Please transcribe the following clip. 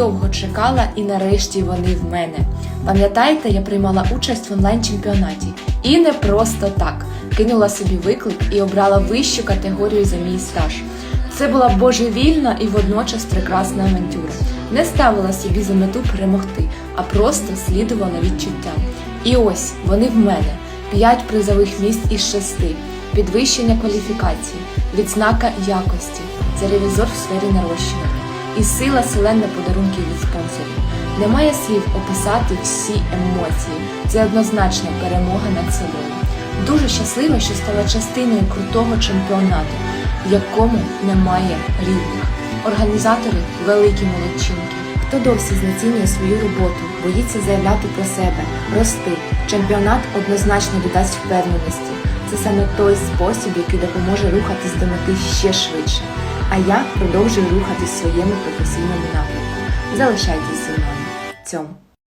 довго чекала, і нарешті вони в мене. Пам'ятаєте, я приймала участь в онлайн-чемпіонаті. І не просто так. Кинула собі виклик і обрала вищу категорію за мій стаж. Це була божевільна і водночас прекрасна авантюра. Не ставила собі за мету перемогти, а просто слідувала відчуттям. І ось вони в мене: п'ять призових місць із шести, підвищення кваліфікації, відзнака якості, це ревізор в сфері нарощування і сила селена подарунків від спонсорів. Немає слів описати всі емоції. Це однозначна перемога над собою. Дуже щаслива, що стала частиною крутого чемпіонату, в якому немає рівних. Організатори великі молодчинки. Хто досі знецінює свою роботу, боїться заявляти про себе, рости. Чемпіонат однозначно додасть впевненості. Це саме той спосіб, який допоможе рухатись до мети ще швидше. А я продовжую рухатись своєму професійному напрямку. Залишайтесь зі мною. Цьому.